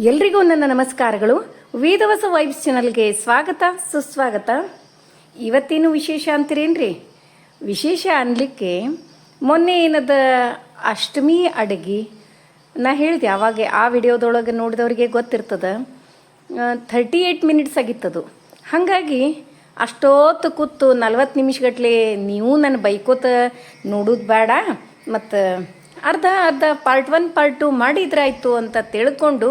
ಎಲ್ರಿಗೂ ನನ್ನ ನಮಸ್ಕಾರಗಳು. ವೇದವಸ ವೈಬ್ಸ್ ಚಾನಲ್ಗೆ ಸ್ವಾಗತ, ಸುಸ್ವಾಗತ. ಇವತ್ತೇನು ವಿಶೇಷ ಅಂತೀರೇನ್ರಿ? ವಿಶೇಷ ಅನ್ಲಿಕ್ಕೆ ಮೊನ್ನೆ ಏನದ ಅಷ್ಟಮಿ ಅಡಗಿ, ನಾ ಹೇಳಿದೆ ಅವಾಗ ಆ ವಿಡಿಯೋದೊಳಗೆ ನೋಡಿದವ್ರಿಗೆ ಗೊತ್ತಿರ್ತದೆ. ಥರ್ಟಿ ಏಯ್ಟ್ ಮಿನಿಟ್ಸ್ ಆಗಿತ್ತದು. ಹಾಗಾಗಿ ಅಷ್ಟೊತ್ತು ಕೂತು ನಲ್ವತ್ತು ನಿಮಿಷಗಟ್ಲೆ ನೀವು ನನ್ನ ಬೈಕೋತ ನೋಡೋದು ಬೇಡ ಮತ್ತು ಅರ್ಧ ಅರ್ಧ ಪಾರ್ಟ್ ಒನ್ ಪಾರ್ಟ್ ಟು ಮಾಡಿದ್ರಾಯ್ತು ಅಂತ ತಿಳ್ಕೊಂಡು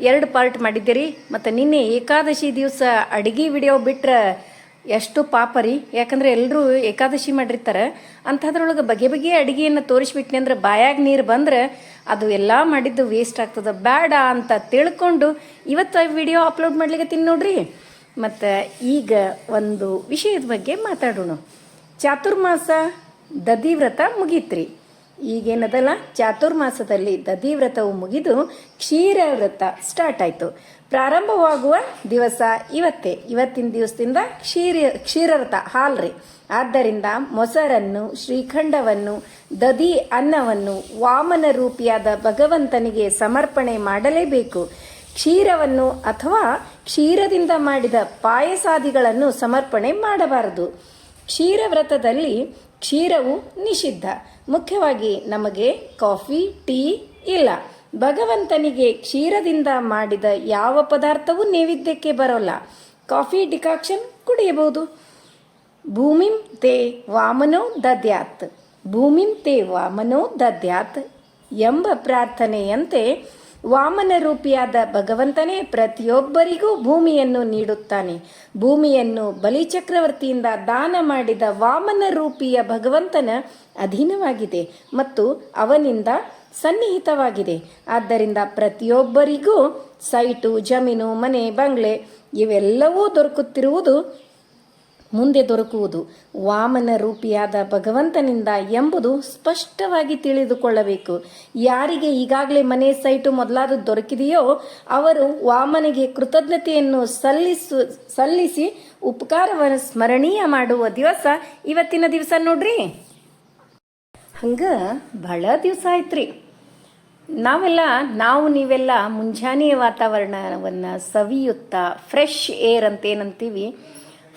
ಎರಡು ಪಾರ್ಟ್ ಮಾಡಿದ್ದೀರಿ. ಮತ್ತು ನಿನ್ನೆ ಏಕಾದಶಿ ದಿವಸ ಅಡುಗೆ ವಿಡಿಯೋ ಬಿಟ್ಟರೆ ಎಷ್ಟು ಪಾಪ ರೀ. ಯಾಕಂದ್ರೆ ಎಲ್ಲರೂ ಏಕಾದಶಿ ಮಾಡಿರ್ತಾರೆ. ಅಂಥದ್ರೊಳಗೆ ಬಗೆ ಬಗೆ ಅಡುಗೆಯನ್ನು ತೋರಿಸ್ಬಿಟ್ನಿ ಅಂದ್ರೆ ಬಾಯಾಗ ನೀರು ಬಂದ್ರೆ ಅದು ಎಲ್ಲ ಮಾಡಿದ್ದು ವೇಸ್ಟ್ ಆಗ್ತದೆ. ಬೇಡ ಅಂತ ತಿಳ್ಕೊಂಡು ಇವತ್ತು ವಿಡಿಯೋ ಅಪ್ಲೋಡ್ ಮಾಡ್ಲಿಕ್ಕೆ ನೋಡ್ರಿ. ಮತ್ತು ಈಗ ಒಂದು ವಿಷಯದ ಬಗ್ಗೆ ಮಾತಾಡೋಣ. ಚಾತುರ್ಮಾಸ ದಧಿವ್ರತ ಮುಗೀತ್ರಿ. ಈಗೇನದಲ್ಲ? ಚಾತುರ್ಮಾಸದಲ್ಲಿ ದಧಿವ್ರತವು ಮುಗಿದು ಕ್ಷೀರ ವ್ರತ ಸ್ಟಾರ್ಟ್ ಆಯಿತು. ಪ್ರಾರಂಭವಾಗುವ ದಿವಸ ಇವತ್ತೇ. ಇವತ್ತಿನ ದಿವಸದಿಂದ ಕ್ಷೀರ ಕ್ಷೀರವ್ರತ ಹಾಲ್ರಿ ಆದ್ದರಿಂದ ಮೊಸರನ್ನು, ಶ್ರೀಖಂಡವನ್ನು, ದಧಿ ಅನ್ನವನ್ನು ವಾಮನ ರೂಪಿಯಾದ ಭಗವಂತನಿಗೆ ಸಮರ್ಪಣೆ ಮಾಡಲೇಬೇಕು. ಕ್ಷೀರವನ್ನು ಅಥವಾ ಕ್ಷೀರದಿಂದ ಮಾಡಿದ ಪಾಯಸಾದಿಗಳನ್ನು ಸಮರ್ಪಣೆ ಮಾಡಬಾರದು. ಕ್ಷೀರ ವ್ರತದಲ್ಲಿ ಕ್ಷೀರವು ನಿಷಿದ್ಧ. ಮುಖ್ಯವಾಗಿ ನಮಗೆ ಕಾಫಿ, ಟೀ ಇಲ್ಲ. ಭಗವಂತನಿಗೆ ಕ್ಷೀರದಿಂದ ಮಾಡಿದ ಯಾವ ಪದಾರ್ಥವೂ ನೈವೇದ್ಯಕ್ಕೆ ಬರೋಲ್ಲ. Coffee decoction ಕುಡಿಯಬಹುದು. ಭೂಮಿಂ ತೇ ವಾಮನೋ ದದ್ಯಾತ್. ಭೂಮಿಂ ತೇ ವಾಮನೋ ದದ್ಯಾತ್ ಎಂಬ ಪ್ರಾರ್ಥನೆಯಂತೆ ವಾಮನ ರೂಪಿಯಾದ ಭಗವಂತನೇ ಪ್ರತಿಯೊಬ್ಬರಿಗೂ ಭೂಮಿಯನ್ನು ನೀಡುತ್ತಾನೆ. ಭೂಮಿಯನ್ನು ಬಲಿಚಕ್ರವರ್ತಿಯಿಂದ ದಾನ ಮಾಡಿದ ವಾಮನ ರೂಪಿಯ ಭಗವಂತನ ಅಧೀನವಾಗಿದೆ ಮತ್ತು ಅವನಿಂದ ಸನ್ನಿಹಿತವಾಗಿದೆ. ಆದ್ದರಿಂದ ಪ್ರತಿಯೊಬ್ಬರಿಗೂ ಸೈಟು, ಜಮೀನು, ಮನೆ, ಬಂಗ್ಲೆ ಇವೆಲ್ಲವೂ ದೊರಕುತ್ತಿರುವುದು ಮುಂದೆ ದೊರಕುವುದು. ವಾಮನ ರೂಪಿಯಾದ ಭಗವಂತನಿಂದ ಎಂಬುದು ಸ್ಪಷ್ಟವಾಗಿ ತಿಳಿದುಕೊಳ್ಳಬೇಕು. ಯಾರಿಗೆ ಈಗಾಗಲೇ ಮನೆ ಸೈಟು ಮೊದಲಾದ ದೊರಕಿದೆಯೋ ಅವರು ವಾಮನಿಗೆ ಕೃತಜ್ಞತೆಯನ್ನು ಸಲ್ಲಿಸು, ಸಲ್ಲಿಸಿ ಉಪಕಾರವನ್ನು ಸ್ಮರಣೀಯ ಮಾಡುವ ದಿವಸ ಇವತ್ತಿನ ದಿವಸ ನೋಡ್ರಿ. ಹಂಗ ಬಹಳ ದಿವಸ ಆಯ್ತ್ರಿ. ನಾವೆಲ್ಲ, ನಾವು ನೀವೆಲ್ಲ ಮುಂಜಾನೆಯ ವಾತಾವರಣವನ್ನು ಸವಿಯುತ್ತಾ ಫ್ರೆಶ್ ಏರ್ ಅಂತ ಏನಂತೀವಿ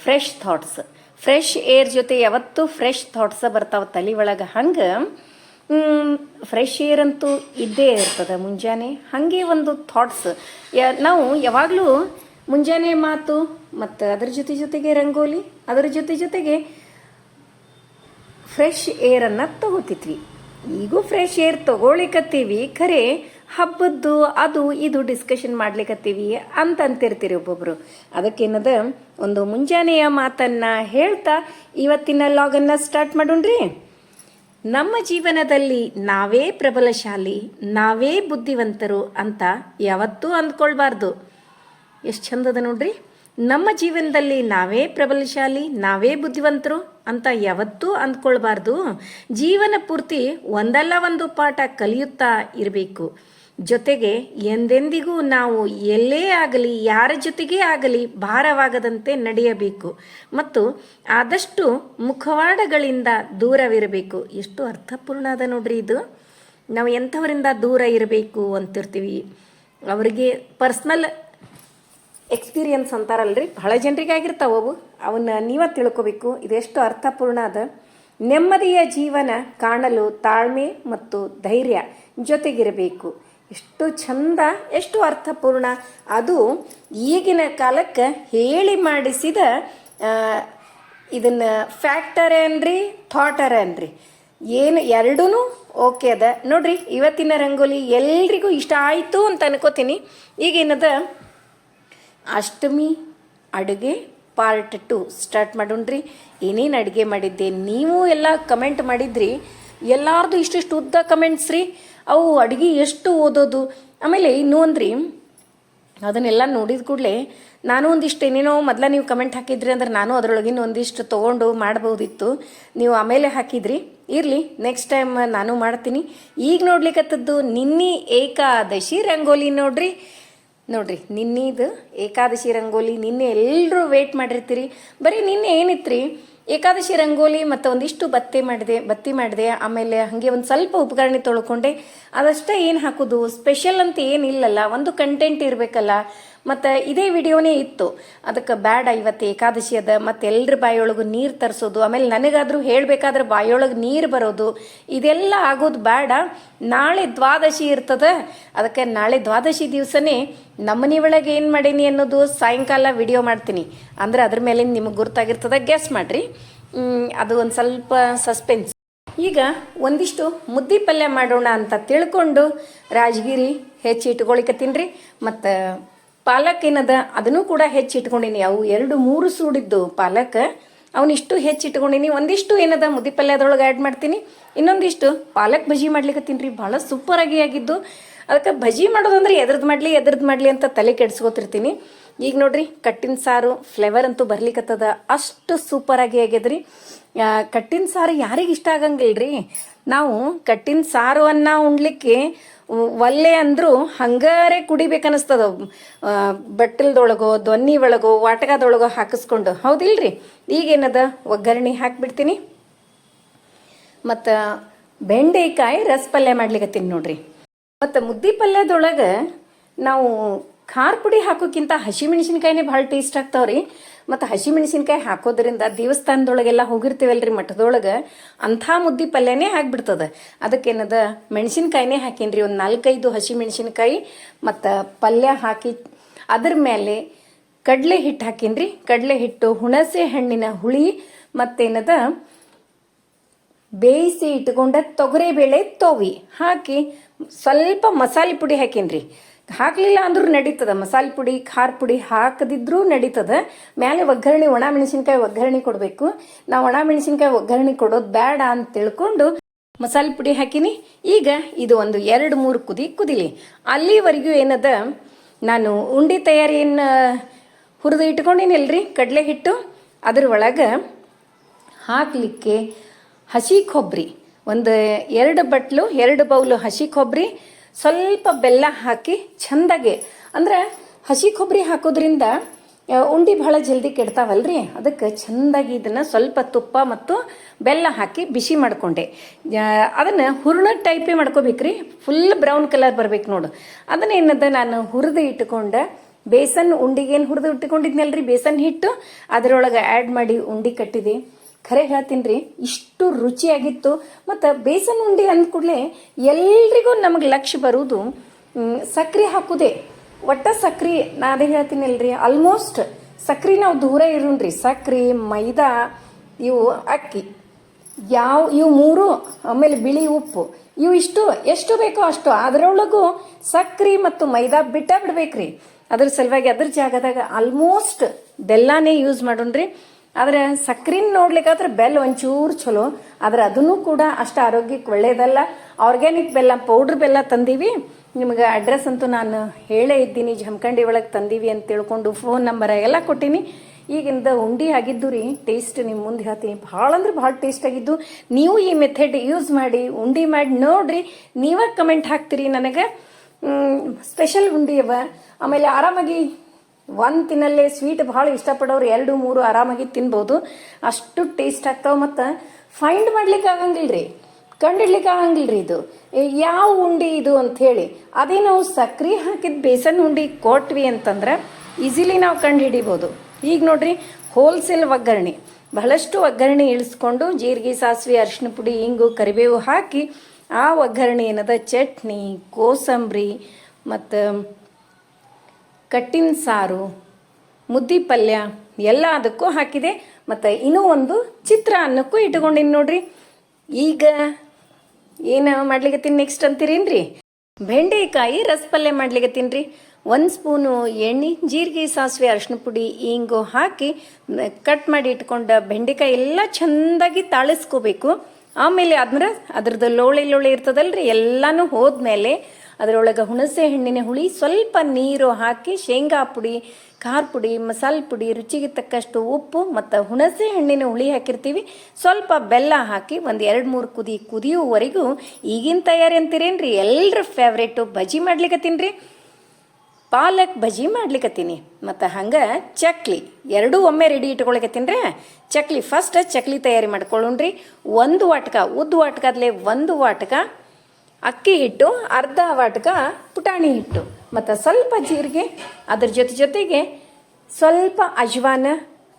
ಫ್ರೆಶ್ ಥಾಟ್ಸ್ ಫ್ರೆಶ್ ಏರ್ ಜೊತೆ ಯಾವತ್ತೂ ಫ್ರೆಶ್ ಥಾಟ್ಸ್ ಬರ್ತಾವೆ ತಲೆ ಒಳಗೆ. ಹಂಗೆ ಫ್ರೆಶ್ ಏರ್ ಅಂತೂ ಇದ್ದೇ ಇರ್ತದೆ ಮುಂಜಾನೆ. ಹಾಗೆ ಒಂದು ಥಾಟ್ಸ್ ನಾವು ಯಾವಾಗಲೂ ಮುಂಜಾನೆ ಮಾತು ಮತ್ತು ಅದ್ರ ಜೊತೆ ಜೊತೆಗೆ ರಂಗೋಲಿ, ಅದರ ಜೊತೆ ಜೊತೆಗೆ ಫ್ರೆಶ್ ಏರನ್ನು ತಗೋತಿದ್ವಿ. ಈಗೂ ಫ್ರೆಶ್ ಏರ್ ತಗೊಳಿಕತ್ತೀವಿ. ಖರೆ ಹಬ್ಬದ್ದು ಅದು ಇದು ಡಿಸ್ಕಷನ್ ಮಾಡ್ಲಿಕ್ಕತ್ತೀವಿ ಅಂತ ಅಂತಿರ್ತೀರಿ ಒಬ್ಬೊಬ್ರು. ಅದಕ್ಕೇನದ, ಒಂದು ಮುಂಜಾನೆಯ ಮಾತನ್ನ ಹೇಳ್ತಾ ಇವತ್ತಿನ ಲಾಗನ್ನ ಸ್ಟಾರ್ಟ್ ಮಾಡೋಣ್ರಿ. ನಮ್ಮ ಜೀವನದಲ್ಲಿ ನಾವೇ ಪ್ರಬಲಶಾಲಿ, ನಾವೇ ಬುದ್ಧಿವಂತರು ಅಂತ ಯಾವತ್ತೂ ಅಂದ್ಕೊಳ್ಬಾರ್ದು. ಎಷ್ಟು ಚಂದದ ನೋಡ್ರಿ. ನಮ್ಮ ಜೀವನದಲ್ಲಿ ನಾವೇ ಪ್ರಬಲಶಾಲಿ, ನಾವೇ ಬುದ್ಧಿವಂತರು ಅಂತ ಯಾವತ್ತೂ ಅಂದ್ಕೊಳ್ಬಾರ್ದು. ಜೀವನ ಪೂರ್ತಿ ಒಂದಲ್ಲ ಒಂದು ಪಾಠ ಕಲಿಯುತ್ತಾ ಇರಬೇಕು. ಜೊತೆಗೆ ಎಂದೆಂದಿಗೂ ನಾವು ಎಲ್ಲೇ ಆಗಲಿ, ಯಾರ ಜೊತೆಗೇ ಆಗಲಿ ಭಾರವಾಗದಂತೆ ನಡೆಯಬೇಕು ಮತ್ತು ಆದಷ್ಟು ಮುಖವಾಡಗಳಿಂದ ದೂರವಿರಬೇಕು. ಎಷ್ಟು ಅರ್ಥಪೂರ್ಣ ಅದ ನೋಡ್ರಿ ಇದು. ನಾವು ಎಂಥವರಿಂದ ದೂರ ಇರಬೇಕು ಅಂತಿರ್ತೀವಿ. ಅವರಿಗೆ ಪರ್ಸ್ನಲ್ ಎಕ್ಸ್ಪೀರಿಯನ್ಸ್ ಅಂತಾರಲ್ರಿ. ಬಹಳ ಜನರಿಗೆ ಆಗಿರ್ತಾವೆ ಅವು. ಅವನ್ನ ನೀವ ತಿಳ್ಕೊಬೇಕು. ಇದೆಷ್ಟು ಅರ್ಥಪೂರ್ಣ ಅದ. ನೆಮ್ಮದಿಯ ಜೀವನ ಕಾಣಲು ತಾಳ್ಮೆ ಮತ್ತು ಧೈರ್ಯ ಜೊತೆಗಿರಬೇಕು. ಎಷ್ಟು ಚಂದ ಎಷ್ಟು ಅರ್ಥಪೂರ್ಣ. ಅದು ಈಗಿನ ಕಾಲಕ್ಕೆ ಹೇಳಿ ಮಾಡಿಸಿದ ಇದನ್ನ ಥಾಟರ್ ಏನ್ರಿ. ಏನು ಎರಡೂ ಓಕೆ ಅದ. ನೋಡ್ರಿ, ಇವತ್ತಿನ ರಂಗೋಲಿ ಎಲ್ರಿಗೂ ಇಷ್ಟ ಆಯಿತು ಅಂತ ಅನ್ಕೋತೀನಿ. ಈಗೇನದ ಅಷ್ಟಮಿ ಅಡುಗೆ ಪಾರ್ಟ್ ಟು ಸ್ಟಾರ್ಟ್ ಮಾಡೋಣ್ರಿ. ಏನೇನು ಅಡುಗೆ ಮಾಡಿದ್ದೆ, ನೀವು ಎಲ್ಲ ಕಮೆಂಟ್ ಮಾಡಿದ್ರಿ. ಎಲ್ಲಾರ್ದು ಇಷ್ಟಿಷ್ಟು ಉದ್ದ ಕಮೆಂಟ್ಸ್ ರೀ. ಅವು ಅಡುಗೆ ಎಷ್ಟು ಓದೋದು? ಆಮೇಲೆ ಇನ್ನೂ ಅಂದ್ರಿ, ಅದನ್ನೆಲ್ಲ ನೋಡಿದ ಕೂಡಲೇ ನಾನು ಒಂದಿಷ್ಟು ಏನೇನೋ ಮೊದಲ ನೀವು ಕಮೆಂಟ್ ಹಾಕಿದ್ರಿ ಅಂದ್ರೆ ನಾನು ಅದರೊಳಗಿನ ಒಂದಿಷ್ಟು ತೊಗೊಂಡು ಮಾಡ್ಬೋದಿತ್ತು ನೀವು ಆಮೇಲೆ ಹಾಕಿದ್ರಿ. ಇರಲಿ ನೆಕ್ಸ್ಟ್ ಟೈಮ್ ನಾನು ಮಾಡ್ತೀನಿ. ಈಗ ನೋಡ್ಲಿಕ್ಕತ್ತದ್ದು ನಿನ್ನೆ ಏಕಾದಶಿ ರಂಗೋಲಿ ನೋಡ್ರಿ. ನೋಡ್ರಿ, ನಿನ್ನಿದು ಏಕಾದಶಿ ರಂಗೋಲಿ, ನಿನ್ನೆ ಎಲ್ಲರೂ ವೇಟ್ ಮಾಡಿರ್ತೀರಿ. ಬರೀ ನಿನ್ನೆ ಏನಿತ್ರಿ? ಏಕಾದಶಿ ರಂಗೋಲಿ ಮತ್ತು ಒಂದಿಷ್ಟು ಬತ್ತಿ ಮಾಡಿದೆ ಬತ್ತಿ ಮಾಡಿದೆ. ಆಮೇಲೆ ಹಾಗೆ ಒಂದು ಸ್ವಲ್ಪ ಉಪಕರಣ ತೊಳ್ಕೊಂಡೆ. ಅದಷ್ಟೇ ಏನು ಹಾಕೋದು? ಸ್ಪೆಷಲ್ ಅಂತ ಏನಿಲ್ಲಲ್ಲ. ಒಂದು ಕಂಟೆಂಟ್ ಇರಬೇಕಲ್ಲ. ಮತ್ತು ಇದೇ ವಿಡಿಯೋನೇ ಇತ್ತು. ಅದಕ್ಕೆ ಬ್ಯಾಡ ಇವತ್ತು ಏಕಾದಶಿ ಅದ, ಮತ್ತು ಎಲ್ಲರ ಬಾಯಿಯೊಳಗೆ ನೀರು ತರಿಸೋದು, ಆಮೇಲೆ ನನಗಾದರೂ ಹೇಳಬೇಕಾದ್ರೆ ಬಾಯೊಳಗೆ ನೀರು ಬರೋದು, ಇದೆಲ್ಲ ಆಗೋದು ಬೇಡ ನಾಳೆ ದ್ವಾದಶಿ ಇರ್ತದ, ಅದಕ್ಕೆ ನಾಳೆ ದ್ವಾದಶಿ ದಿವಸನೇ ನಮ್ಮನೆ ಒಳಗೆ ಏನು ಮಾಡೀನಿ ಅನ್ನೋದು ಸಾಯಂಕಾಲ ವಿಡಿಯೋ ಮಾಡ್ತೀನಿ. ಅಂದ್ರೆ ಅದ್ರ ಮೇಲೆ ನಿಮಗೆ ಗುರ್ತಾಗಿರ್ತದೆ ಗೆಸ್ ಮಾಡಿರಿ. ಅದು ಒಂದು ಸ್ವಲ್ಪ ಸಸ್ಪೆನ್ಸ್ ಈಗ ಒಂದಿಷ್ಟು ಮುದ್ದಿ ಪಲ್ಯ ಮಾಡೋಣ ಅಂತ ತಿಳ್ಕೊಂಡು ರಾಜಗಿರಿ, ಹೆಚ್ಚಿ ಇಟ್ಕೊಳಿಕತ್ತೀನಿ ರೀ. ಮತ್ತು ಪಾಲಕ್ ಏನದ? ಅದನ್ನು ಕೂಡ ಹೆಚ್ಚಿ ಇಟ್ಕೊಂಡಿನಿ ಅವು ಎರಡು ಮೂರು ಸೂಡಿದ್ದು ಪಾಲಕ್. ಅವನಿಷ್ಟು ಹೆಚ್ಚಿ ಇಟ್ಕೊಂಡಿನಿ ಒಂದಿಷ್ಟು ಏನದ? ಮುದ್ದಿ ಪಲ್ಯ ಅದ್ರೊಳಗೆ ಆ್ಯಡ್ ಮಾಡ್ತೀನಿ. ಇನ್ನೊಂದಿಷ್ಟು ಪಾಲಕ್ ಬಜಿ ಮಾಡ್ಲಿಕತ್ತೀನಿ ರೀ ಭಾಳ ಸೂಪರಾಗಿ ಆಗಿದ್ದು. ಅದಕ್ಕೆ ಬಜಿ ಮಾಡೋದಂದ್ರೆ ಎದ್ರದ್ದು ಮಾಡಲಿ ಎದ್ರದ್ದು ಮಾಡಲಿ ಅಂತ ತಲೆ ಕೆಡ್ಸ್ಕೊತಿರ್ತೀನಿ. ಈಗ ನೋಡ್ರಿ, ಕಟ್ಟಿನ ಸಾರು ಫ್ಲೇವರ್ ಅಂತೂ ಬರ್ಲಿಕ್ಕತ್ತದ ಅಷ್ಟು ಸೂಪರಾಗಿ ಆಗ್ಯದ್ರಿ. ಕಟ್ಟಿನ ಸಾರು ಯಾರಿಗೆ ಇಷ್ಟ ರೀ ನಾವು ಕಟ್ಟಿನ ಸಾರು ಅನ್ನ ಉಣ್ಲಿಕ್ಕೆ ಒಲ್ಲೆ ಅಂದ್ರು ಹಂಗಾರೆ ಕುಡಿಬೇಕನ್ನಿಸ್ತದ. ಬಟ್ಟಲ್ದೊಳಗೋ ದೊನ್ನಿ ಒಳಗೋ, ವಾಟಕದೊಳಗೋ ಹಾಕಿಸ್ಕೊಂಡು. ಹೌದಿಲ್ರಿ? ಈಗೇನದ? ಒಗ್ಗರಣೆ ಹಾಕ್ಬಿಡ್ತೀನಿ. ಮತ್ತು ಬೆಂಡೆಕಾಯಿ ರಸ ಪಲ್ಯ ಮಾಡ್ಲಿಕತ್ತೀನಿ ನೋಡ್ರಿ. ಮತ್ತು ಮುದ್ದಿ ಪಲ್ಯದೊಳಗೆ ನಾವು ಖಾರ ಪುಡಿ ಹಾಕೋಕ್ಕಿಂತ ಹಸಿಮೆಣಸಿನ್ಕಾಯಿನೇ ಭಾಳ ಟೇಸ್ಟ್ ಆಗ್ತಾವ್ರಿ. ಮತ್ತು ಹಸಿಮೆಣಸಿನ್ಕಾಯಿ ಹಾಕೋದ್ರಿಂದ ದೇವಸ್ಥಾನದೊಳಗೆಲ್ಲ ಹೋಗಿರ್ತೀವಲ್ರಿ ಮಠದೊಳಗೆ, ಅಂಥ ಮುದ್ದಿ ಪಲ್ಯನೇ ಆಗಿಬಿಡ್ತದೆ. ಅದಕ್ಕೇನದ, ಮೆಣಸಿನ್ಕಾಯಿನೇ ಹಾಕೀನಿ ಒಂದು ನಾಲ್ಕೈದು ಹಸಿಮೆಣಸಿನ್ಕಾಯಿ, ಮತ್ತು ಪಲ್ಯ ಹಾಕಿ ಅದ್ರ ಮೇಲೆ ಕಡಲೆ ಹಿಟ್ಟು ಹಾಕೀನಿ ಕಡಲೆ ಹಿಟ್ಟು, ಹುಣಸೆ ಹಣ್ಣಿನ ಹುಳಿ, ಮತ್ತೇನದ, ಬೇಯಿಸಿ ಇಟ್ಕೊಂಡ ತೊಗರಿಬೇಳೆ ತೋವಿ ಹಾಕಿ ಸ್ವಲ್ಪ ಮಸಾಲೆ ಪುಡಿ ಹಾಕೀನಿ ಹಾಕಲಿಲ್ಲ ಅಂದ್ರೂ ನಡೀತದ. ಮಸಾಲೆ ಪುಡಿ, ಖಾರ ಪುಡಿ ಹಾಕದಿದ್ರೂ ನಡೀತದ. ಮೇಲೆ ಒಗ್ಗರಣೆ ಒಣ ಮೆಣಸಿನ್ಕಾಯಿ ಒಗ್ಗರಣೆ ಕೊಡಬೇಕು. ನಾವು ಒಣ ಮೆಣಸಿನ್ಕಾಯಿ ಒಗ್ಗರಣೆ ಕೊಡೋದು ಬೇಡ ಅಂತ ತಿಳ್ಕೊಂಡು ಮಸಾಲೆ ಪುಡಿ ಹಾಕಿನಿ. ಈಗ ಇದು ಒಂದು ಎರಡು ಮೂರು ಕುದಿ ಕುದಿಲಿ. ಅಲ್ಲಿವರೆಗೂ ಏನದ, ನಾನು ಉಂಡೆ ತಯಾರಿಯನ್ನು ಹುರಿದು ಇಟ್ಕೊಂಡಿನಲ್ರಿ, ಕಡಲೆ ಹಿಟ್ಟು. ಅದ್ರ ಒಳಗೆ ಹಾಕಲಿಕ್ಕೆ ಹಸಿ ಕೊಬ್ಬರಿ ಒಂದು ಎರಡು ಬಟ್ಲು, ಎರಡು ಬೌಲು ಹಸಿ ಕೊಬ್ಬರಿ ಸ್ವಲ್ಪ ಬೆಲ್ಲ ಹಾಕಿ ಚಂದಾಗೆ, ಅಂದ್ರೆ ಹಸಿ ಕೊಬ್ಬರಿ ಹಾಕೋದ್ರಿಂದ ಉಂಡಿ ಭಾಳ ಜಲ್ದಿ ಕೆಡ್ತಾವಲ್ರಿ? ಅದಕ್ಕೆ ಚಂದಾಗಿ ಇದನ್ನು ಸ್ವಲ್ಪ ತುಪ್ಪ ಮತ್ತು ಬೆಲ್ಲ ಹಾಕಿ ಬಿಸಿ ಮಾಡಿಕೊಂಡೆ. ಅದನ್ನು ಹೂರ್ಣ ಟೈಪೇ ಮಾಡ್ಕೋಬೇಕ್ರಿ. ಫುಲ್ ಬ್ರೌನ್ ಕಲರ್ ಬರ್ಬೇಕು ನೋಡು. ಅದನ್ನ ಏನದ ನಾನು ಹುರಿದು ಇಟ್ಟುಕೊಂಡೆ ಬೇಸನ್ ಉಂಡಿಗೇನು ಹುರಿದು ಇಟ್ಟುಕೊಂಡಿದ್ನಲ್ರಿ ಬೇಸನ್ ಹಿಟ್ಟು. ಅದರೊಳಗೆ ಆ್ಯಡ್ ಮಾಡಿ ಉಂಡೆ ಕಟ್ಟಿದೆ. ಖರೆ ಹೇಳ್ತೀನಿ ರೀ ಇಷ್ಟು ರುಚಿಯಾಗಿತ್ತು, ಮತ್ತು ಬೇಸನ್ ಉಂಡೆ ಅಂದ ಕೂಡಲೇ ಎಲ್ರಿಗೂ ನಮಗೆ ಲಕ್ಷ್ಯ ಬರುವುದು ಸಕ್ಕರೆ ಹಾಕುದೇ. ಒಟ್ಟ ಸಕ್ರೆ ನಾ ಅದೇ ಹೇಳ್ತೀನಿ ಅಲ್ರಿ ಆಲ್ಮೋಸ್ಟ್ ಸಕ್ರೆ ನಾವು ದೂರ ಇರೋಣ್ರಿ. ಸಕ್ರೆ, ಮೈದಾ, ಇವು ಅಕ್ಕಿ, ಯಾವ, ಇವು ಮೂರು, ಆಮೇಲೆ ಬಿಳಿ ಉಪ್ಪು. ಇವು ಇಷ್ಟು, ಎಷ್ಟು ಬೇಕೋ ಅಷ್ಟು. ಅದರೊಳಗೂ ಸಕ್ರೆ ಮತ್ತು ಮೈದಾ ಬಿಟ್ಟ ಬಿಡ್ಬೇಕ್ರಿ. ಅದ್ರ ಸಲುವಾಗಿ ಅದ್ರ ಜಾಗದಾಗ ಆಲ್ಮೋಸ್ಟ್ ಬೆಲ್ಲನೇ ಯೂಸ್ ಮಾಡೋಣ್ರಿ. ಆದ್ರೆ ಸಕ್ರಿನ ನೋಡ್ಲಿಕ್ಕಾದ್ರೆ ಬೆಲ್ಲ ಒಂಚೂರು ಚಲೋ, ಆದ್ರೆ ಅದನ್ನು ಕೂಡ ಅಷ್ಟು ಆರೋಗ್ಯಕ್ಕೆ ಒಳ್ಳೇದಲ್ಲ. ಆರ್ಗ್ಯಾನಿಕ್ ಬೆಲ್ಲ, ಪೌಡ್ರ್ ಬೆಲ್ಲ ತಂದೀವಿ. ನಿಮ್ಗೆ ಅಡ್ರೆಸ್ ಅಂತೂ ನಾನು ಹೇಳೇ ಇದ್ದೀನಿ, ಜಮಖಂಡಿ ಒಳಗೆ ತಂದೀವಿ ಅಂತ ತಿಳ್ಕೊಂಡು ಫೋನ್ ನಂಬರ್ ಎಲ್ಲ ಕೊಟ್ಟೀನಿ. ಈಗಿಂದ ಉಂಡಿ ಆಗಿದ್ದು ರೀ ಟೇಸ್ಟ್ ನಿಮ್ಮ ಮುಂದೆ ಹೇಳ್ತೀನಿ. ಭಾಳ ಅಂದ್ರೆ ಭಾಳ ಟೇಸ್ಟ್ ಆಗಿದ್ದು. ನೀವು ಈ ಮೆಥಡ್ ಯೂಸ್ ಮಾಡಿ, ಉಂಡಿ ಮಾಡಿ ನೋಡ್ರಿ. ನೀವೇ ಕಮೆಂಟ್ ಹಾಕ್ತೀರಿ ನನಗೆ. ಸ್ಪೆಷಲ್ ಉಂಡಿ ಅವ. ಆಮೇಲೆ ಆರಾಮಾಗಿ ಒಂದು ತಿನ್ನಲ್ಲೇ ಸ್ವೀಟ್ ಭಾಳ ಇಷ್ಟಪಡೋರು ಎರಡು, ಮೂರು ಆರಾಮಾಗಿ ತಿನ್ಬೋದು. ಅಷ್ಟು ಟೇಸ್ಟ್ ಆಗ್ತಾವೆ ಮತ್ತು ಫೈಂಡ್ ಮಾಡ್ಲಿಕ್ಕೆ ಆಗಂಗಿಲ್ಲ ರೀ ಕಂಡಿಡ್ಲಿಕ್ಕೆ ಆಗಂಗಿಲ್ಲ ಇದು. ಯಾವ ಉಂಡಿ ಇದು ಅಂತ ಹೇಳಿ ಅದೇ ನಾವು ಸಕ್ರೆ ಹಾಕಿದ ಬೇಸನ್ ಉಂಡಿ ಕೊಟ್ವಿ ಅಂತಂದ್ರೆ ಈಸಿಲಿ ನಾವು ಕಂಡು ಹಿಡಿಬೋದು ಈಗ ನೋಡ್ರಿ ಹೋಲ್ಸೇಲ್ ಒಗ್ಗರಣೆ. ಬಹಳಷ್ಟು ಒಗ್ಗರಣೆ ಇಳಿಸ್ಕೊಂಡು ಜೀರಿಗೆ, ಸಾಸಿವೆ ಅರಿಶಿನ ಪುಡಿ, ಇಂಗು, ಕರಿಬೇವು ಹಾಕಿ ಆ ಒಗ್ಗರಣೆ ಏನದ? ಚಟ್ನಿ, ಕೋಸಂಬರಿ ಮತ್ತು ಕಟ್ಟಿನ ಸಾರು, ಮುದ್ದಿ ಪಲ್ಯ ಎಲ್ಲ ಅದಕ್ಕೂ ಹಾಕಿದೆ. ಮತ್ತು ಇನ್ನೂ ಒಂದು ಚಿತ್ರ ಅನ್ನಕ್ಕೂ ಇಟ್ಕೊಂಡಿನಿ ನೋಡ್ರಿ. ಈಗ ಏನು ಮಾಡ್ಲಿಕತ್ತೀನಿ ನೆಕ್ಸ್ಟ್ ಅಂತೀರೇನ್ರಿ ಬೆಂಡೆಕಾಯಿ ರಸ ಪಲ್ಯ ಮಾಡ್ಲಿಕ್ಕೆ ರೀ ಒಂದು ಸ್ಪೂನು ಎಣ್ಣೆ, ಜೀರಿಗೆ, ಸಾಸಿವೆ ಅರಿಶಿನ ಪುಡಿ, ಇಂಗು ಹಾಕಿ ಕಟ್ ಮಾಡಿ ಇಟ್ಕೊಂಡ ಬೆಂಡೆಕಾಯಿ ಎಲ್ಲ ಚೆಂದಾಗಿ ತಾಳಿಸ್ಕೋಬೇಕು. ಆಮೇಲೆ ಅದ್ರ ಅದ್ರದ್ದು ಲೋಳೆ ಲೋಳೆ ಇರ್ತದಲ್ರಿ, ಎಲ್ಲನೂ ಹೋದ್ಮೇಲೆ ಅದರೊಳಗೆ ಹುಣಸೆ ಹಣ್ಣಿನ ಹುಳಿ, ಸ್ವಲ್ಪ ನೀರು ಹಾಕಿ ಶೇಂಗಾ ಪುಡಿ, ಖಾರ ಪುಡಿ, ಮಸಾಲೆ ಪುಡಿ, ರುಚಿಗೆ ತಕ್ಕಷ್ಟು ಉಪ್ಪು ಮತ್ತು ಹುಣಸೆ ಹಣ್ಣಿನ ಹುಳಿ ಹಾಕಿರ್ತೀವಿ. ಸ್ವಲ್ಪ ಬೆಲ್ಲ ಹಾಕಿ ಒಂದು ಎರಡು ಮೂರು ಕುದಿ ಕುದಿಯುವವರೆಗೂ ಈಗಿನ ತಯಾರಿ ಅಂತೀರೇನ್ರಿ? ಎಲ್ಲರ ಫೇವ್ರೇಟು ಬಜಿ ಮಾಡ್ಲಿಕತ್ತೀನಿ ರೀ ಪಾಲಕ್ ಬಜಿ ಮಾಡ್ಲಿಕತ್ತೀನಿ ಮತ್ತು ಹಂಗೆ ಚಕ್ಲಿ, ಎರಡೂ ಒಮ್ಮೆ ರೆಡಿ ಇಟ್ಕೊಳಕತ್ತೀನಿ ರೀ ಚಕ್ಲಿ ಫಸ್ಟ್ ಚಕ್ಲಿ ತಯಾರಿ ಮಾಡ್ಕೊಳ್ಳೋಣ್ರಿ. ಒಂದು ವಾಟ್ಕ, ಉದ್ದು ವಾಟ್ಕದಲ್ಲೇ ಒಂದು ವಾಟ್ಕ. ಅಕ್ಕಿ ಹಿಟ್ಟು, ಅರ್ಧ ವಾಟ್ಕ ಪುಟಾಣಿ ಹಿಟ್ಟು. ಮತ್ತು ಸ್ವಲ್ಪ ಜೀರಿಗೆ, ಅದ್ರ ಜೊತೆ ಜೊತೆಗೆ ಸ್ವಲ್ಪ ಅಜ್ವಾನ,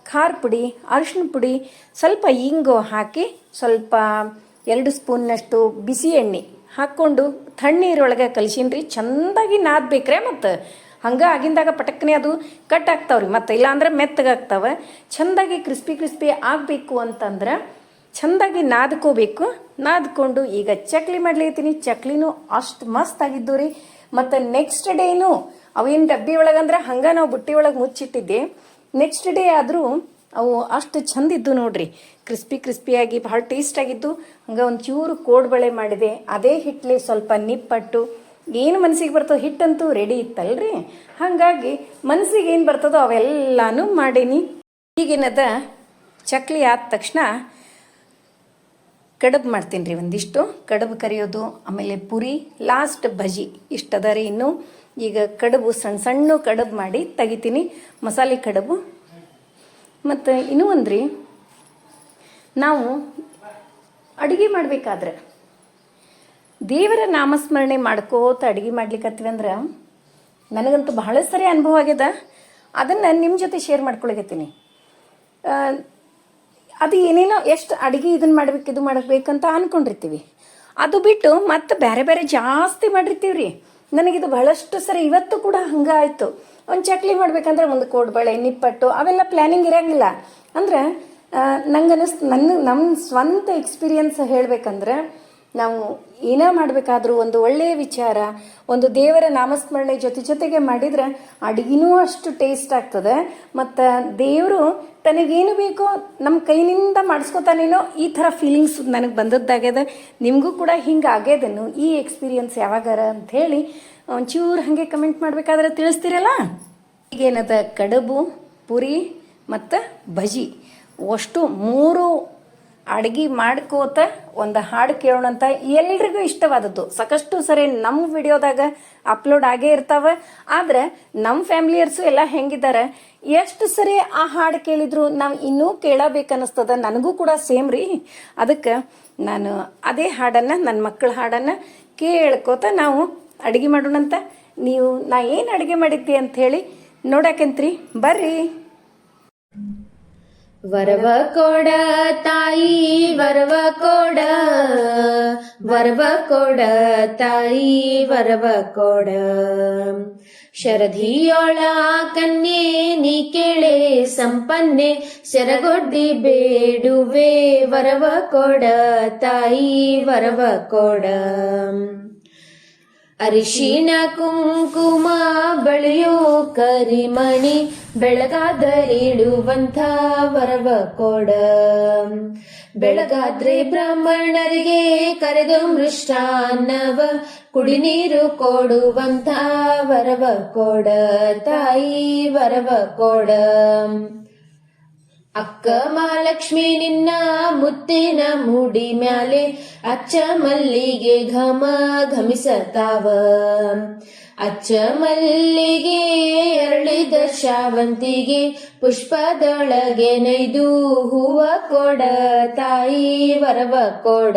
ಖಾರ ಪುಡಿ, ಅರಿಶಿನ ಪುಡಿ, ಸ್ವಲ್ಪ ಇಂಗು ಹಾಕಿ ಸ್ವಲ್ಪ ಎರಡು ಸ್ಪೂನ್ನಷ್ಟು ಬಿಸಿ ಎಣ್ಣೆ ಹಾಕ್ಕೊಂಡು ತಣ್ಣೀರೊಳಗೆ ಕಲಸಿನ್ರಿ, ಚೆಂದಾಗಿ ನಾದ್ಬೇಕ್ರೆ ಮತ್ತು. ಹಂಗೆ ಆಗಿಂದಾಗ ಪಟಕ್ನೆ ಅದು ಕಟ್ ಆಗ್ತಾವ್ರಿ. ಮತ್ತು ಇಲ್ಲಾಂದ್ರೆ ಮೆತ್ತಗಾಗ್ತಾವೆ. ಚೆಂದಾಗಿ ಕ್ರಿಸ್ಪಿ ಕ್ರಿಸ್ಪಿ ಆಗಬೇಕು ಅಂತಂದ್ರೆ ಚೆಂದಾಗಿ ನಾದ್ಕೋಬೇಕು. ನಾದ್ಕೊಂಡು ಈಗ ಚಕ್ಲಿ ಮಾಡ್ಲಿಕತ್ತೀನಿ. ಚಕ್ಲಿನೂ ಅಷ್ಟು ಮಸ್ತ್ ಆಗಿದ್ದು ರೀ ಮತ್ತು ನೆಕ್ಸ್ಟ್ ಡೇನು ಅವೇನು ಡಬ್ಬಿ ಒಳಗಂದ್ರೆ ಹಂಗೆ ನಾವು ಬುಟ್ಟಿ ಒಳಗೆ ಮುಚ್ಚಿಟ್ಟಿದ್ದೆ. ನೆಕ್ಸ್ಟ್ ಡೇ ಆದರೂ ಅವು ಅಷ್ಟು ಚಂದ ಇದ್ದು ನೋಡ್ರಿ. ಕ್ರಿಸ್ಪಿ ಕ್ರಿಸ್ಪಿಯಾಗಿ ಭಾಳ ಟೇಸ್ಟ್ ಆಗಿದ್ದು. ಹಂಗೆ ಒಂದು ಚೂರು ಕೋಡ್ಬಳೆ ಮಾಡಿದೆ. ಅದೇ ಹಿಟ್ಲಿ ಸ್ವಲ್ಪ ನಿಪ್ಪಟ್ಟು. ಏನು ಮನಸ್ಸಿಗೆ ಬರ್ತದೋ ಹಿಟ್ಟಂತೂ ರೆಡಿ ಇತ್ತಲ್ರಿ. ಹಾಗಾಗಿ ಮನಸ್ಸಿಗೆ ಏನು ಬರ್ತದೋ ಅವೆಲ್ಲಾನು ಮಾಡೀನಿ. ಈಗೇನದ ಚಕ್ಲಿ ಆದ ತಕ್ಷಣ ಕಡುಬು ಮಾಡ್ತೀನಿ ರೀ ಒಂದಿಷ್ಟು. ಕಡುಬು ಕರಿಯೋದು, ಆಮೇಲೆ ಪುರಿ ಲಾಸ್ಟ್ ಭಜಿ ಇಷ್ಟದ ರೀ ಇನ್ನು. ಈಗ ಕಡುಬು ಸಣ್ಣ ಸಣ್ಣ ಕಡುಬು ಮಾಡಿ ತೆಗಿತೀನಿ. ಮಸಾಲೆ ಕಡುಬು. ಮತ್ತು ಇನ್ನೂ ಒಂದ್ರಿ ನಾವು ಅಡುಗೆ ಮಾಡಬೇಕಾದ್ರೆ ದೇವರ ನಾಮಸ್ಮರಣೆ ಮಾಡ್ಕೋತ ಅಡುಗೆ ಮಾಡ್ಲಿಕ್ಕತ್ತೀವಿ ಅಂದ್ರೆ ನನಗಂತೂ ಬಹಳ ಸರಿ ಅನುಭವ ಆಗ್ಯದ. ಅದನ್ನು ನಿಮ್ಮ ಜೊತೆ ಶೇರ್ ಮಾಡ್ಕೊಳಕತ್ತೀನಿ. ಅದು ಏನೇನೋ ಎಷ್ಟು ಅಡುಗೆ ಇದನ್ನು ಮಾಡ್ಬೇಕು, ಇದು ಮಾಡ್ಬೇಕಂತ ಅನ್ಕೊಂಡಿರ್ತೀವಿ. ಅದು ಬಿಟ್ಟು ಮತ್ತೆ ಬೇರೆ ಬೇರೆ ಜಾಸ್ತಿ ಮಾಡಿರ್ತೀವಿ ರೀ ನನಗಿದು ಬಹಳಷ್ಟು ಸರಿ ಇವತ್ತು ಕೂಡ ಹಂಗೆ ಆಯಿತು. ಒಂದು ಚಕ್ಲಿ ಮಾಡ್ಬೇಕಂದ್ರೆ ಒಂದು ಕೋಡ್ಬಳೆ, ನಿಪ್ಪಟ್ಟು, ಅವೆಲ್ಲ ಪ್ಲ್ಯಾನಿಂಗ್ ಇರಂಗಿಲ್ಲ. ಅಂದ್ರೆ ನಂಗೆ ಅನ್ನಿಸ್ತು ನನ್ನ ನಮ್ಮ ಸ್ವಂತ ಎಕ್ಸ್ಪೀರಿಯನ್ಸ್ ಹೇಳಬೇಕಂದ್ರೆ ನಾವು ಏನೇ ಮಾಡಬೇಕಾದ್ರೂ ಒಂದು ಒಳ್ಳೆಯ ವಿಚಾರ, ಒಂದು ದೇವರ ನಾಮಸ್ಮರಣೆ ಜೊತೆ ಜೊತೆಗೆ ಮಾಡಿದ್ರೆ ಅಡುಗೆನೂ ಅಷ್ಟು ಟೇಸ್ಟ್ ಆಗ್ತದೆ. ಮತ್ತು ದೇವರು ತನಗೇನು ಬೇಕೋ ನಮ್ಮ ಕೈನಿಂದ ಮಾಡಿಸ್ಕೊತಾನೇನೋ ಈ ಥರ ಫೀಲಿಂಗ್ಸ್ ನನಗೆ ಬಂದದ್ದಾಗ್ಯದ. ನಿಮಗೂ ಕೂಡ ಹಿಂಗೆ ಆಗ್ಯದನ್ನು ಈ ಎಕ್ಸ್ಪೀರಿಯನ್ಸ್ ಯಾವಾಗಾರ ಅಂಥೇಳಿ ಒಂಚೂರು ಹಾಗೆ ಕಮೆಂಟ್ ಮಾಡಬೇಕಾದ್ರೆ ತಿಳಿಸ್ತೀರಲ್ಲ? ಈಗೇನದ ಕಡುಬು, ಪುರಿ ಮತ್ತು ಬಜಿ ಅಷ್ಟು ಮೂರು ಅಡ್ಗೆ ಮಾಡ್ಕೋತ ಒಂದು ಹಾಡು ಕೇಳೋಣಂತ ಎಲ್ರಿಗೂ ಇಷ್ಟವಾದದ್ದು. ಸಾಕಷ್ಟು ಸರಿ ನಮ್ಮ ವಿಡಿಯೋದಾಗ ಅಪ್ಲೋಡ್ ಆಗೇ ಇರ್ತಾವೆ. ಆದ್ರೆ ನಮ್ಮ ಫ್ಯಾಮಿಲಿಯರ್ಸು ಎಲ್ಲ ಹೆಂಗಿದ್ದಾರೆ ಎಷ್ಟು ಸರಿ ಆ ಹಾಡು ಕೇಳಿದ್ರು ನಾವು ಇನ್ನೂ ಕೇಳಬೇಕನ್ನಿಸ್ತದ? ನನಗೂ ಕೂಡ ಸೇಮ್ ರೀ. ಅದಕ್ಕೆ ನಾನು ಅದೇ ಹಾಡನ್ನು ನನ್ನ ಮಕ್ಕಳ ಹಾಡನ್ನು ಕೇಳ್ಕೋತ ನಾವು ಅಡುಗೆ ಮಾಡೋಣಂತ. ನೀವು ನಾ ಏನು ಅಡುಗೆ ಮಾಡಿದ್ದೆ ಅಂತ ಹೇಳಿ ನೋಡಕ್ಕಂತ್ರಿ ಬರ್ರಿ. ವರವ ಕೊಡ ತಾಯಿ ವರವ ಕೊಡ ವರವ ಕೊಡ ತಾಯಿ ವರವ ಕೊಡ ಶರಧಿಯೊಳ ಕನ್ಯೆ ನೀ ಕೇಳೆ ಸಂಪನ್ನೆ ಸೆರಗೊಡ್ಡಿ ಬೇಡುವೆ ವರವ ಕೊಡ ತಾಯಿ ವರವ ಕೊಡ ಅರಿಶಿಣ ಕುಂಕುಮ ಬಳಿಯೋ ಕರಿಮಣಿ ಬೆಳಗಾದರಿಳುವಂಥ ವರವ ಕೊಡ. ಬೆಳಗಾದ್ರೆ ಬ್ರಾಹ್ಮಣರಿಗೆ ಕರೆದು ಮೃಷ್ಟಾನ್ನವ ಕುಡಿ ನೀರು ಕೊಡುವಂಥ ವರವ ಕೊಡ. ತಾಯಿ ವರವ ಕೊಡ. ಅಕ್ಕ ಮಹಾಲಕ್ಷ್ಮಿ ನಿನ್ನ ಮುತ್ತಿನ ಮುಡಿ ಮ್ಯಾಲೆ, ಅಚ್ಚ ಮಲ್ಲಿಗೆ ಘಮ ಘಮಿಸತಾವ. ಅಚ್ಚ ಮಲ್ಲಿಗೆ ಅರಳಿದ ಶಾವಂತಿಗೆ ಪುಷ್ಪದೊಳಗೆ ನೈದು ಹೂವ ಕೊಡ ತಾಯಿ ವರವ ಕೊಡ.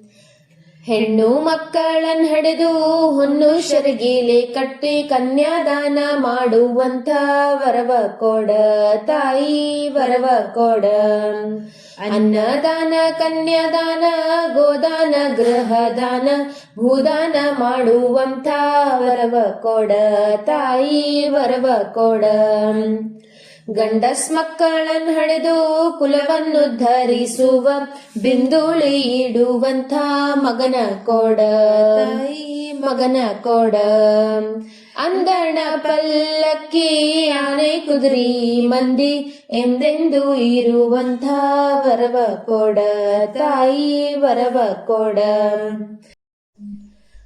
ಹೆಣ್ಣು ಮಕ್ಕಳನ್ ಹಡೆದು ಹೊನ್ನು ಶರಗೀಲೆ ಕಟ್ಟಿ ಕನ್ಯಾದಾನ ಮಾಡುವಂತ ವರವ ಕೊಡ ತಾಯಿ ವರವ ಕೊಡ. ಅನ್ನದಾನ, ಕನ್ಯಾದಾನ, ಗೋದಾನ, ಗೃಹದಾನ, ಭೂದಾನ ಮಾಡುವಂತ ವರವ ಕೊಡ ತಾಯಿ ವರವ ಕೊಡ. ಗಂಡಸ್ ಮಕ್ಕಳನ್ ಹಡೆದು ಕುಲವನ್ನು ಧರಿಸುವ ಬಿಂದುಳಿ ಇಡುವಂಥ ಮಗನ ಕೊಡ ಮಗನ ಕೊಡ. ಅಂದಣ ಪಲ್ಲಕ್ಕಿ ಆನೆ ಕುದುರಿ ಮಂದಿ ಎಂದೆಂದು ಇರುವಂಥ ವರವ ಕೊಡ ತಾಯಿ ವರವ ಕೊಡ.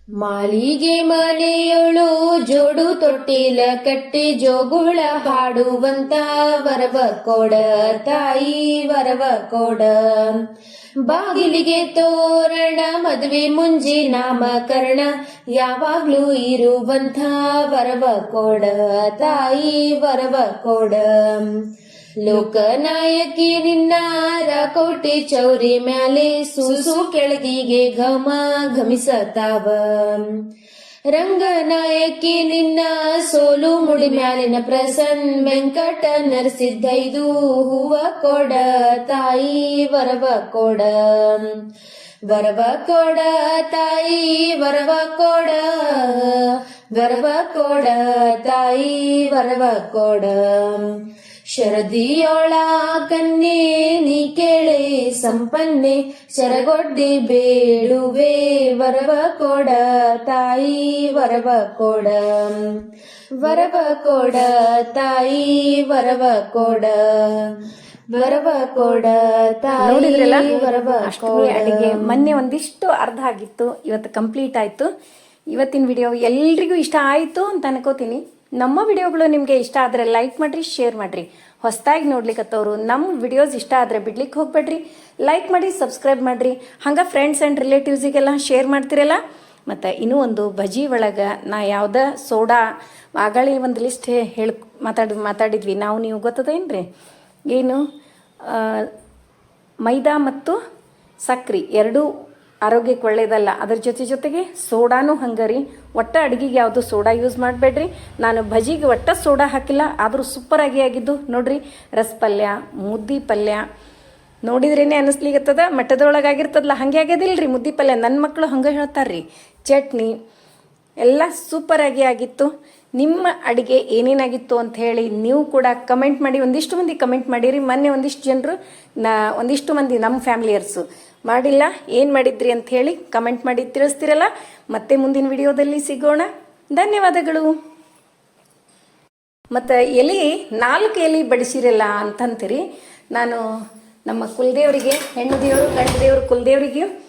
ಮಾಳಿಗೆ ಮನೆಯೊಳು ಜೋಡು ತೊಟ್ಟಿಲ ಕಟ್ಟಿ ಜೋಗುಳ ಹಾಡುವಂತ ವರವ ಕೊಡ ತಾಯಿ ವರವ ಕೊಡ. ಬಾಗಿಲಿಗೆ ತೋರಣ, ಮದುವೆ ಮುಂಜಿ ನಾಮಕರಣ, ಯಾವಾಗ್ಲೂ ಇರುವಂತ ವರವ ಕೊಡ ತಾಯಿ ವರವ ಕೊಡ. ಲೋಕನಾಯಕಿ ನಿನ್ನ ರಾಕೋಟೆ ಚೌರಿ ಮ್ಯಾಲೆ ಸೂಸು ಕೆಳಗಿಗೆ ಘಮ ಘಮಿಸತಾವ. ರಂಗನಾಯಕಿ ನಿನ್ನ ಸೋಲು ಮುಡಿ ಮ್ಯಾಲಿನ ಪ್ರಸನ್ ವೆಂಕಟ ನರಸಿದ್ದೈದು ಹೂವ ಕೊಡ, ತಾಯಿ ವರವ ಕೊಡ. ವರವ ಕೊಡ, ತಾಯಿ ವರವ ಕೊಡ. ವರವ ಕೊಡ, ತಾಯಿ ವರವ ಕೊಡ. ಶರದಿಯೋಳ ಕನ್ನೆ ನೀ ಕೇಳೆ ಸಂಪನ್ನೆ ಶರಗೊಡ್ಡಿ ಬೇಡುವೆ ವರವ ಕೊಡ ತಾಯಿ ವರವ ಕೊಡ. ವರವ ಕೊಡ ತಾಯಿ ವರವ ಕೊಡ. ವರವ ಕೊಡ ತಾಯಿ ವರವ ಅಡಿಗೆ. ಮೊನ್ನೆ ಒಂದಿಷ್ಟು ಅರ್ಧ ಆಗಿತ್ತು. ಇವತ್ತು ಕಂಪ್ಲೀಟ್ ಆಯ್ತು. ಇವತ್ತಿನ ವಿಡಿಯೋ ಎಲ್ರಿಗೂ ಇಷ್ಟ ಆಯ್ತು ಅಂತ ಅನ್ಕೋತೀನಿ. ನಮ್ಮ ವಿಡಿಯೋಗಳು ನಿಮಗೆ ಇಷ್ಟ ಆದರೆ ಲೈಕ್ ಮಾಡಿರಿ, ಶೇರ್ ಮಾಡಿರಿ. ಹೊಸದಾಗಿ ನೋಡ್ಲಿಕ್ಕತ್ತವರು ನಮ್ಮ ವಿಡಿಯೋಸ್ ಇಷ್ಟ ಆದರೆ ಬಿಡ್ಲಿಕ್ಕೆ ಹೋಗ್ಬೇಡ್ರಿ. ಲೈಕ್ ಮಾಡಿ, ಸಬ್ಸ್ಕ್ರೈಬ್ ಮಾಡಿರಿ. ಹಂಗೆ ಫ್ರೆಂಡ್ಸ್ ಆ್ಯಂಡ್ ರಿಲೇಟಿವ್ಸಿಗೆಲ್ಲ ಶೇರ್ ಮಾಡ್ತಿರಲ್ಲ? ಮತ್ತು ಇನ್ನೂ ಒಂದು ಬಜಿ ಒಳಗೆ ನಾ ಯಾವುದೇ ಸೋಡಾ ಆಗಾಳಿ ಒಂದು ಲಿಸ್ಟ್ ಹೇಳಿ ಮಾತಾಡಿ ಮಾತಾಡಿದ್ವಿ. ನಾವು ನೀವು ಗೊತ್ತದೇನ್ರಿ? ಏನು ಮೈದಾ ಮತ್ತು ಸಕ್ರೆ ಎರಡೂ ಆರೋಗ್ಯಕ್ಕೆ ಒಳ್ಳೆಯದಲ್ಲ ಅದ್ರ ಜೊತೆ ಜೊತೆಗೆ ಸೋಡಾನು ಹಂಗರಿ. ಒಟ್ಟ ಅಡುಗೆಗೆ ಯಾವುದು ಸೋಡಾ ಯೂಸ್ ಮಾಡಬೇಡ್ರಿ. ನಾನು ಭಜಿಗೆ ಒಟ್ಟ ಸೋಡಾ ಹಾಕಿಲ್ಲ, ಆದರೂ ಸೂಪರಾಗಿ ಆಗಿದ್ದು. ನೋಡ್ರಿ ರಸ ಪಲ್ಯ ಮುದ್ದಿ ಪಲ್ಯ. ನೋಡಿದ್ರೇನೆ ಅನ್ನಿಸ್ಲಿಗತ್ತದ ಮಠದೊಳಗಾಗಿರ್ತದಲ್ಲ ಹಾಗೆ ಆಗ್ಯದಿಲ್ರಿ ಮುದ್ದಿ ಪಲ್ಯ. ನನ್ನ ಮಕ್ಕಳು ಹಂಗೆ ಹೇಳ್ತಾರ್ರಿ. ಚಟ್ನಿ ಎಲ್ಲ ಸೂಪರಾಗಿ ಆಗಿತ್ತು. ನಿಮ್ಮ ಅಡುಗೆ ಏನೇನಾಗಿತ್ತು ಅಂತ ಹೇಳಿ ನೀವು ಕೂಡ ಕಮೆಂಟ್ ಮಾಡಿ. ಒಂದಿಷ್ಟು ಮಂದಿ ಕಮೆಂಟ್ ಮಾಡಿರಿ. ಮೊನ್ನೆ ಒಂದಿಷ್ಟು ಜನರು, ನಾ, ಒಂದಿಷ್ಟು ಮಂದಿ ನಮ್ಮ ಫ್ಯಾಮಿಲಿಯರ್ಸು ಮಾಡಿಲ್ಲ, ಏನು ಮಾಡಿದ್ರಿ ಅಂತ ಹೇಳಿ ಕಮೆಂಟ್ ಮಾಡಿ ತಿಳಿಸ್ತಿರಲ್ಲ? ಮತ್ತೆ ಮುಂದಿನ ವಿಡಿಯೋದಲ್ಲಿ ಸಿಗೋಣ. ಧನ್ಯವಾದಗಳು. ಮತ್ತು ಎಲೆ, ನಾಲ್ಕು ಎಲೆ ಬಡಿಸಿರಲ್ಲ ಅಂತಂತೀರಿ. ನಾನು ನಮ್ಮ ಕುಲದೇವರಿಗೆ, ಹೆಣ್ಣು ದೇವರು, ಗಂಡು ದೇವರು, ಕುಲದೇವರಿಗೆ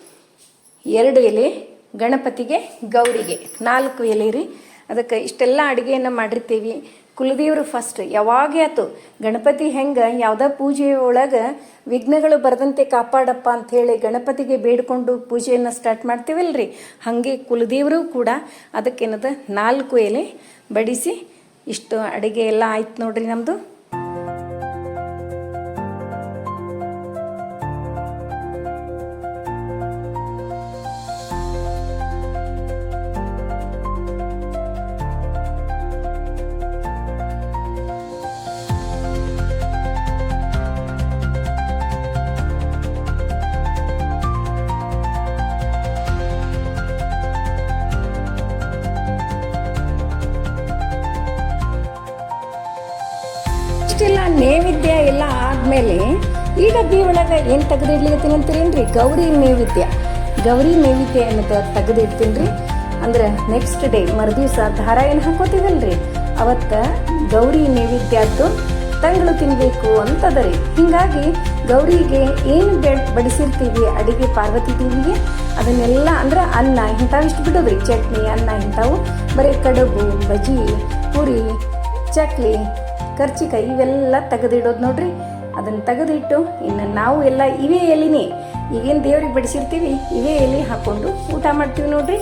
ಎರಡು ಎಲೆ, ಗಣಪತಿಗೆ, ಗೌರಿಗೆ ನಾಲ್ಕು ಎಲೆ ರೀ. ಅದಕ್ಕೆ ಇಷ್ಟೆಲ್ಲ ಅಡುಗೆಯನ್ನು ಮಾಡಿರ್ತೀವಿ. ಕುಲದೇವರು ಫಸ್ಟ್ ಯಾವಾಗೇ ಆತು? ಗಣಪತಿ ಹೆಂಗೆ? ಯಾವುದೇ ಪೂಜೆ ಒಳಗೆ ವಿಘ್ನಗಳು ಬರದಂತೆ ಕಾಪಾಡಪ್ಪ ಅಂಥೇಳಿ ಗಣಪತಿಗೆ ಬೇಡ್ಕೊಂಡು ಪೂಜೆಯನ್ನು ಸ್ಟಾರ್ಟ್ ಮಾಡ್ತೀವಲ್ರಿ? ಹಾಗೆ ಕುಲದೇವರು ಕೂಡ ಅದಕ್ಕೇನದ ನಾಲ್ಕು ಎಲೆ ಬಡಿಸಿ ಇಷ್ಟು ಅಡಿಗೆ ಎಲ್ಲ ಆಯ್ತು ನೋಡ್ರಿ ನಮ್ಮದು ಈ ಡಬ್ಬಿ ಒಳಗೆ ಏನು ತೆಗೆದಿಡ್ಲಿಕತ್ತೀನಿ ಅಂತೀರೇನ್ರಿ? ಗೌರಿ ನೈವೇದ್ಯ. ಗೌರಿ ನೈವೇದ್ಯ ಅನ್ನೋದು ತೆಗೆದಿಡ್ತೀನಿ ರೀ ಅಂದ್ರೆ ನೆಕ್ಸ್ಟ್ ಡೇ ಮರುದಿವಸ ದಾರ ಏನು ಹಾಕೋತೀವಲ್ರಿ? ಅವತ್ತ ಗೌರಿ ನೈವೇದ್ಯದ್ದು ತಂಗಳು ತಿನ್ನಬೇಕು ಅಂತದ ರೀ ಹಿಂಗಾಗಿ ಗೌರಿಗೆ ಏನು ಬಡಿಸಿರ್ತೀವಿ, ಅಡಿಗೆ ಪಾರ್ವತಿ ದೇವಿಗೆ, ಅದನ್ನೆಲ್ಲ ಅಂದ್ರೆ ಅನ್ನ ಇಂಥವಿಷ್ಟು ಬಿಡೋದು ಚಟ್ನಿ, ಅನ್ನ ಇಂಥವು, ಬರೀ ಕಡುಬು ಬಜಿ ಪುರಿ, ಚಕ್ಲಿ, ಕರ್ಚಿಕಾಯಿ ಇವೆಲ್ಲ ತೆಗೆದಿಡೋದು ನೋಡ್ರಿ. ಅದನ್ನು ತೆಗೆದಿಟ್ಟು ಇನ್ನು ನಾವು ಎಲ್ಲ ಇವೇ ಎಲಿನೇ ಈಗೇನು ದೇವ್ರಿಗೆ ಬಡಿಸಿರ್ತೀವಿ, ಇವೇ ಎಲೆ ಹಾಕ್ಕೊಂಡು ಊಟ ಮಾಡ್ತೀವಿ ನೋಡ್ರಿ.